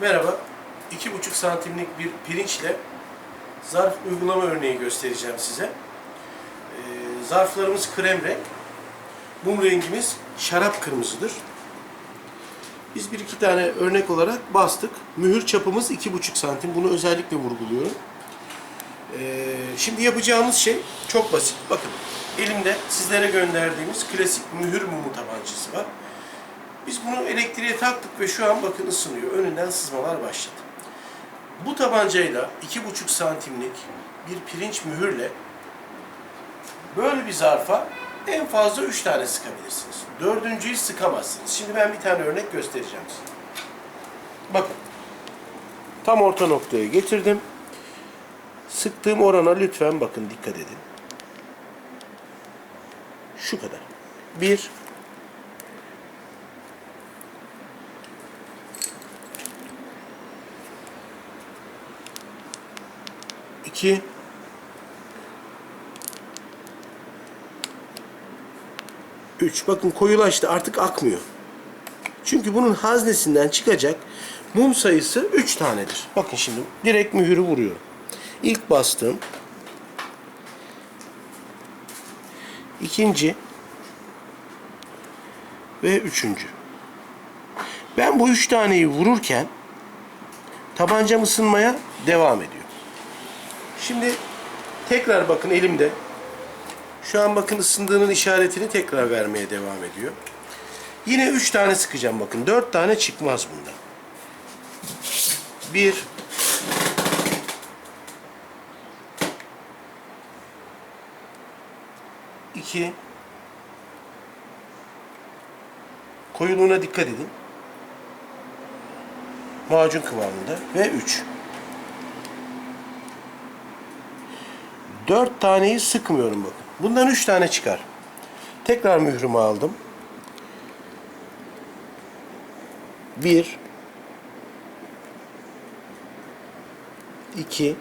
Merhaba. 2,5 santimlik bir pirinçle zarf uygulama örneği göstereceğim size. Ee, zarflarımız krem renk. Mum rengimiz şarap kırmızıdır. Biz bir iki tane örnek olarak bastık. Mühür çapımız 2,5 santim. Bunu özellikle vurguluyorum. Ee, şimdi yapacağımız şey çok basit. Bakın elimde sizlere gönderdiğimiz klasik mühür mumu tabancası var. Biz bunu elektriğe taktık ve şu an bakın ısınıyor. Önünden sızmalar başladı. Bu tabancayla 2,5 santimlik bir pirinç mühürle böyle bir zarfa en fazla 3 tane sıkabilirsiniz. Dördüncüyü sıkamazsınız. Şimdi ben bir tane örnek göstereceğim size. Bakın. Tam orta noktaya getirdim. Sıktığım orana lütfen bakın dikkat edin. Şu kadar. 1 ki üç bakın koyulaştı artık akmıyor. Çünkü bunun haznesinden çıkacak mum sayısı üç tanedir. Bakın şimdi direkt mühürü vuruyorum. İlk bastığım ikinci ve üçüncü. Ben bu üç taneyi vururken tabancam ısınmaya devam ediyor. Şimdi tekrar bakın elimde. Şu an bakın ısındığının işaretini tekrar vermeye devam ediyor. Yine üç tane sıkacağım bakın. Dört tane çıkmaz bundan. Bir. iki, Koyuluğuna dikkat edin. Macun kıvamında. Ve üç. Dört taneyi sıkmıyorum bakın. Bundan üç tane çıkar. Tekrar mührümü aldım. Bir. iki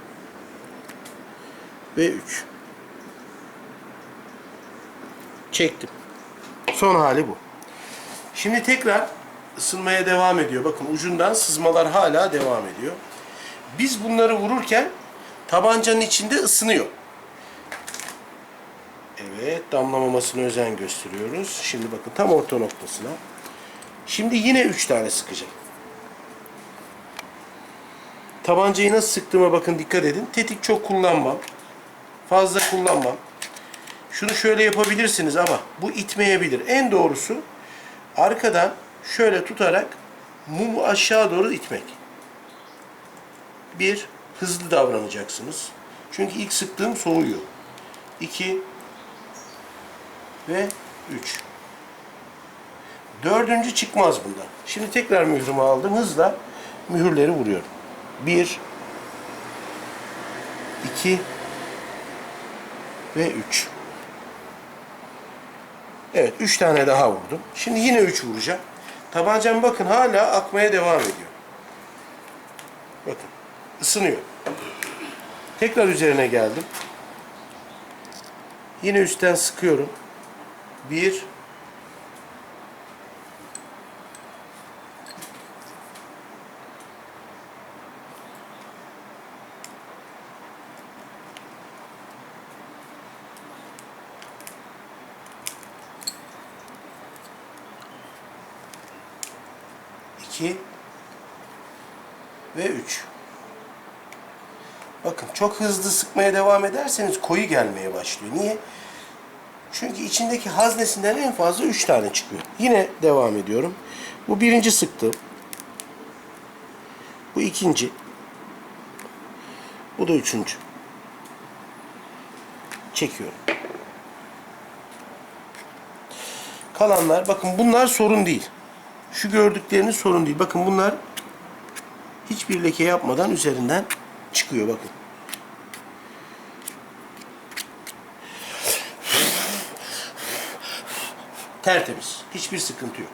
Ve üç. Çektim. Son hali bu. Şimdi tekrar ısınmaya devam ediyor. Bakın ucundan sızmalar hala devam ediyor. Biz bunları vururken tabancanın içinde ısınıyor. Evet, damlamamasına özen gösteriyoruz. Şimdi bakın tam orta noktasına. Şimdi yine üç tane sıkacağım. Tabancayı nasıl sıktığıma bakın dikkat edin. Tetik çok kullanmam. Fazla kullanmam. Şunu şöyle yapabilirsiniz ama bu itmeyebilir. En doğrusu arkadan şöyle tutarak mumu aşağı doğru itmek. Bir, hızlı davranacaksınız. Çünkü ilk sıktığım soğuyor. İki, ve 3. Dördüncü çıkmaz bundan. Şimdi tekrar mührümü aldım. Hızla mühürleri vuruyorum. 1 2 ve 3. Evet, 3 tane daha vurdum. Şimdi yine 3 vuracağım. Tabancam bakın hala akmaya devam ediyor. Bakın, ısınıyor. Tekrar üzerine geldim. Yine üstten sıkıyorum. Bir. İki ve üç. Bakın çok hızlı sıkmaya devam ederseniz koyu gelmeye başlıyor. Niye? Çünkü içindeki haznesinden en fazla 3 tane çıkıyor. Yine devam ediyorum. Bu birinci sıktım. Bu ikinci. Bu da üçüncü. Çekiyorum. Kalanlar bakın bunlar sorun değil. Şu gördükleriniz sorun değil. Bakın bunlar hiçbir leke yapmadan üzerinden çıkıyor bakın. Tertemiz. Hiçbir sıkıntı yok.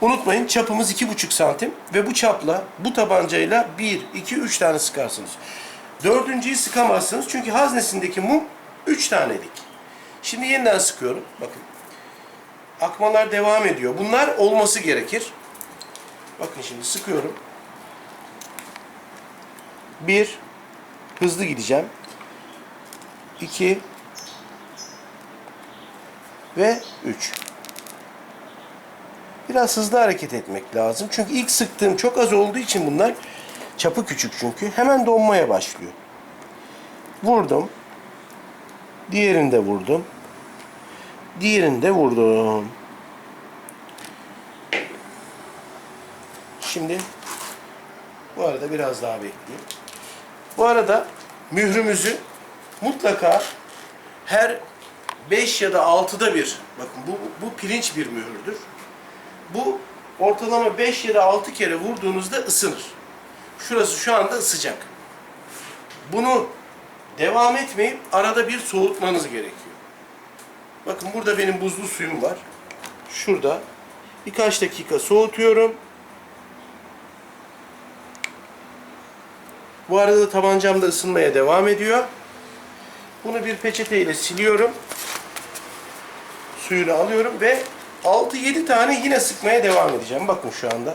Unutmayın çapımız 2,5 santim ve bu çapla bu tabancayla 1, 2, 3 tane sıkarsınız. Dördüncüyü sıkamazsınız çünkü haznesindeki mum 3 tanelik. Şimdi yeniden sıkıyorum. Bakın. Akmalar devam ediyor. Bunlar olması gerekir. Bakın şimdi sıkıyorum. Bir, hızlı gideceğim. İki ve üç. Biraz hızlı hareket etmek lazım. Çünkü ilk sıktığım çok az olduğu için bunlar çapı küçük çünkü. Hemen donmaya başlıyor. Vurdum. Diğerini de vurdum. Diğerini de vurdum. Şimdi bu arada biraz daha bekleyeyim. Bu arada mührümüzü mutlaka her 5 ya da 6'da bir, bakın bu, bu pirinç bir mühürdür. Bu ortalama 5 ya da 6 kere vurduğunuzda ısınır. Şurası şu anda ısıcak. Bunu devam etmeyip arada bir soğutmanız gerekiyor. Bakın burada benim buzlu suyum var. Şurada birkaç dakika soğutuyorum. Bu arada da tabancam da ısınmaya devam ediyor. Bunu bir peçete ile siliyorum. Suyunu alıyorum ve 6-7 tane yine sıkmaya devam edeceğim. Bakın şu anda.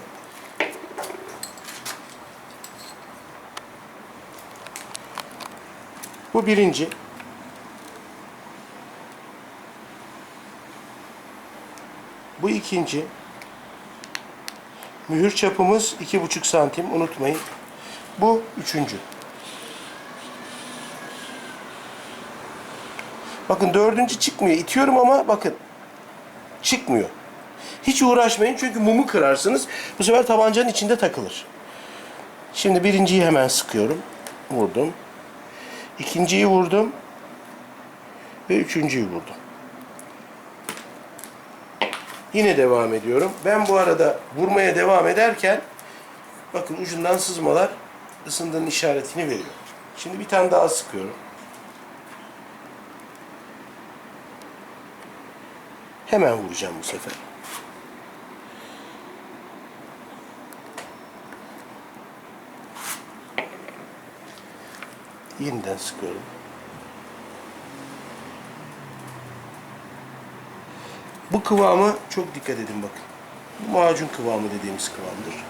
Bu birinci. Bu ikinci. Mühür çapımız iki buçuk santim unutmayın. Bu üçüncü. Bakın dördüncü çıkmıyor. İtiyorum ama bakın çıkmıyor. Hiç uğraşmayın çünkü mumu kırarsınız. Bu sefer tabancanın içinde takılır. Şimdi birinciyi hemen sıkıyorum. Vurdum. İkinciyi vurdum. Ve üçüncüyü vurdum. Yine devam ediyorum. Ben bu arada vurmaya devam ederken bakın ucundan sızmalar ısındığının işaretini veriyor. Şimdi bir tane daha sıkıyorum. Hemen vuracağım bu sefer. Yeniden sıkıyorum. Bu kıvamı çok dikkat edin bakın. Bu macun kıvamı dediğimiz kıvamdır.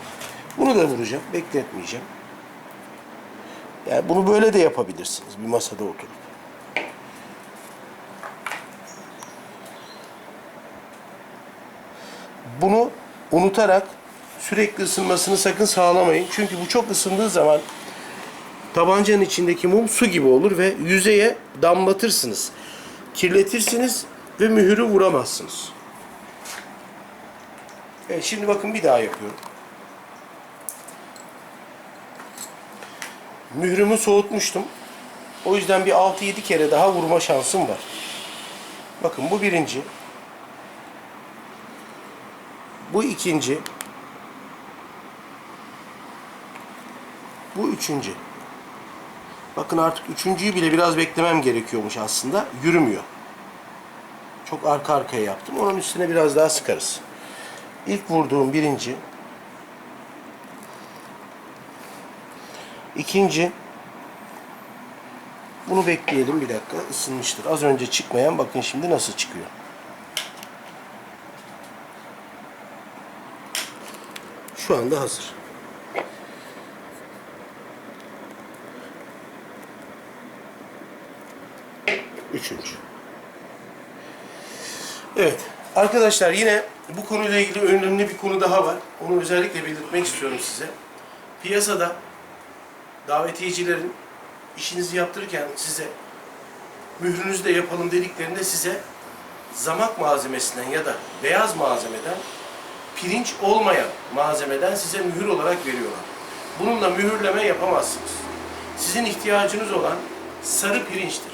Bunu da vuracağım. Bekletmeyeceğim. Yani bunu böyle de yapabilirsiniz bir masada oturup. Bunu unutarak sürekli ısınmasını sakın sağlamayın. Çünkü bu çok ısındığı zaman tabancanın içindeki mum su gibi olur ve yüzeye damlatırsınız. Kirletirsiniz ve mühürü vuramazsınız. Evet şimdi bakın bir daha yapıyorum. Mührümü soğutmuştum. O yüzden bir 6-7 kere daha vurma şansım var. Bakın bu birinci. Bu ikinci. Bu üçüncü. Bakın artık üçüncüyü bile biraz beklemem gerekiyormuş aslında. Yürümüyor. Çok arka arkaya yaptım. Onun üstüne biraz daha sıkarız. İlk vurduğum birinci. İkinci. Bunu bekleyelim bir dakika. Isınmıştır. Az önce çıkmayan bakın şimdi nasıl çıkıyor. Şu anda hazır. Üçüncü. Evet. Arkadaşlar yine bu konuyla ilgili önemli bir konu daha var. Onu özellikle belirtmek istiyorum size. Piyasada davetiyecilerin işinizi yaptırırken size mührünüzü de yapalım dediklerinde size zamak malzemesinden ya da beyaz malzemeden pirinç olmayan malzemeden size mühür olarak veriyorlar. Bununla mühürleme yapamazsınız. Sizin ihtiyacınız olan sarı pirinçtir.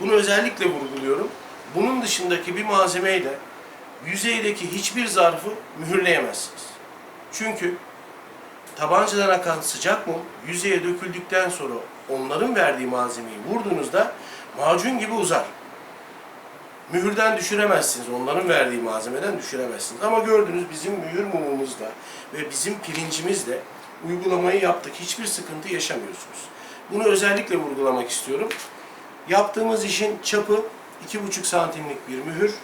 Bunu özellikle vurguluyorum. Bunun dışındaki bir malzemeyle yüzeydeki hiçbir zarfı mühürleyemezsiniz. Çünkü tabancadan akan sıcak mum yüzeye döküldükten sonra onların verdiği malzemeyi vurduğunuzda macun gibi uzar. Mühürden düşüremezsiniz. Onların verdiği malzemeden düşüremezsiniz. Ama gördünüz bizim mühür mumumuzla ve bizim pirincimizle uygulamayı yaptık. Hiçbir sıkıntı yaşamıyorsunuz. Bunu özellikle vurgulamak istiyorum. Yaptığımız işin çapı 2,5 santimlik bir mühür.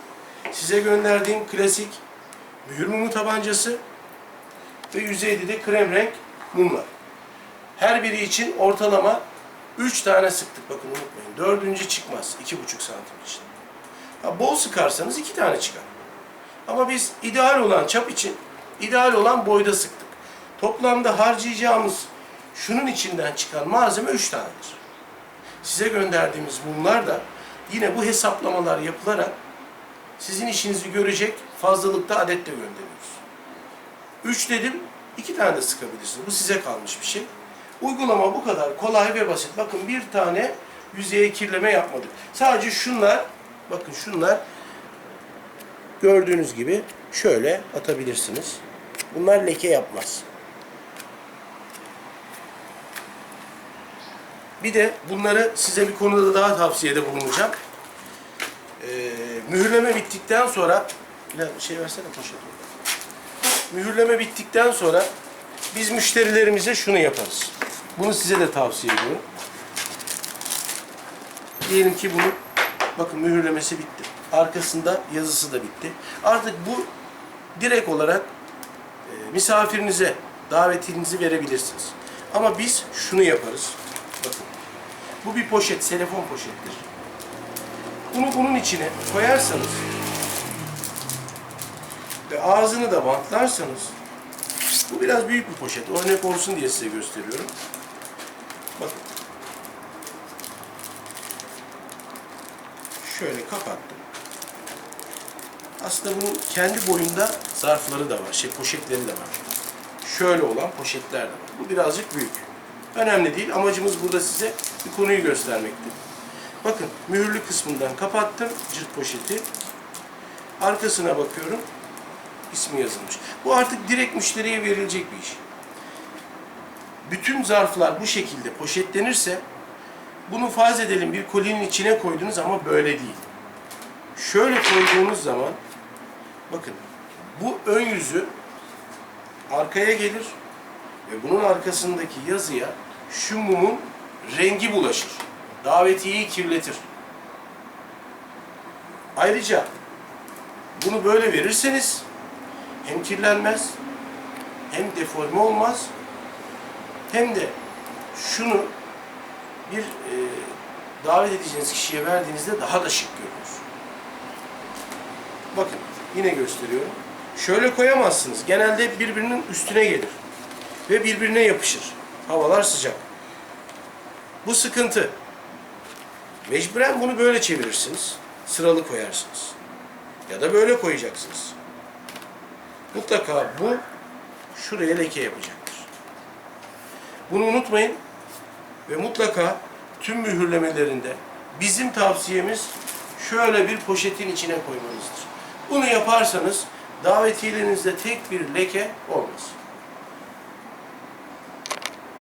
Size gönderdiğim klasik mühür mumu tabancası ve yüzeyde de krem renk mumlar. Her biri için ortalama 3 tane sıktık. Bakın unutmayın. Dördüncü çıkmaz 2,5 santim için. Bol sıkarsanız 2 tane çıkar. Ama biz ideal olan çap için ideal olan boyda sıktık. Toplamda harcayacağımız şunun içinden çıkan malzeme 3 tanedir. Size gönderdiğimiz mumlar da yine bu hesaplamalar yapılarak sizin işinizi görecek fazlalıkta adetle gönderiyoruz. 3 dedim, 2 tane de sıkabilirsiniz. Bu size kalmış bir şey. Uygulama bu kadar kolay ve basit. Bakın bir tane yüzeye kirleme yapmadık. Sadece şunlar, bakın şunlar gördüğünüz gibi şöyle atabilirsiniz. Bunlar leke yapmaz. Bir de bunları size bir konuda daha tavsiyede bulunacağım. Ee, mühürleme bittikten sonra şey versene poşet. Mühürleme bittikten sonra biz müşterilerimize şunu yaparız. Bunu size de tavsiye ediyorum. Diyelim ki bunu bakın mühürlemesi bitti. Arkasında yazısı da bitti. Artık bu direkt olarak e, misafirinize davetinizi verebilirsiniz. Ama biz şunu yaparız. Bakın. Bu bir poşet, telefon poşettir. Bunu bunun içine koyarsanız ve ağzını da bantlarsanız bu biraz büyük bir poşet. Örnek olsun diye size gösteriyorum. Bakın. Şöyle kapattım. Aslında bunun kendi boyunda zarfları da var, şey poşetleri de var. Şöyle olan poşetler de var. Bu birazcık büyük. Önemli değil. Amacımız burada size bir konuyu göstermekti. Bakın mühürlü kısmından kapattım cırt poşeti. Arkasına bakıyorum. ismi yazılmış. Bu artık direkt müşteriye verilecek bir iş. Bütün zarflar bu şekilde poşetlenirse bunu farz edelim bir kolinin içine koydunuz ama böyle değil. Şöyle koyduğunuz zaman bakın bu ön yüzü arkaya gelir ve bunun arkasındaki yazıya şu mumun rengi bulaşır. Davetiyeyi kirletir. Ayrıca bunu böyle verirseniz hem kirlenmez hem deforme olmaz hem de şunu bir e, davet edeceğiniz kişiye verdiğinizde daha da şık görünür. Bakın yine gösteriyorum. Şöyle koyamazsınız. Genelde birbirinin üstüne gelir ve birbirine yapışır. Havalar sıcak. Bu sıkıntı. Mecburen bunu böyle çevirirsiniz. Sıralı koyarsınız. Ya da böyle koyacaksınız. Mutlaka bu şuraya leke yapacaktır. Bunu unutmayın ve mutlaka tüm mühürlemelerinde bizim tavsiyemiz şöyle bir poşetin içine koymanızdır. Bunu yaparsanız davetiyelerinizde tek bir leke olmaz.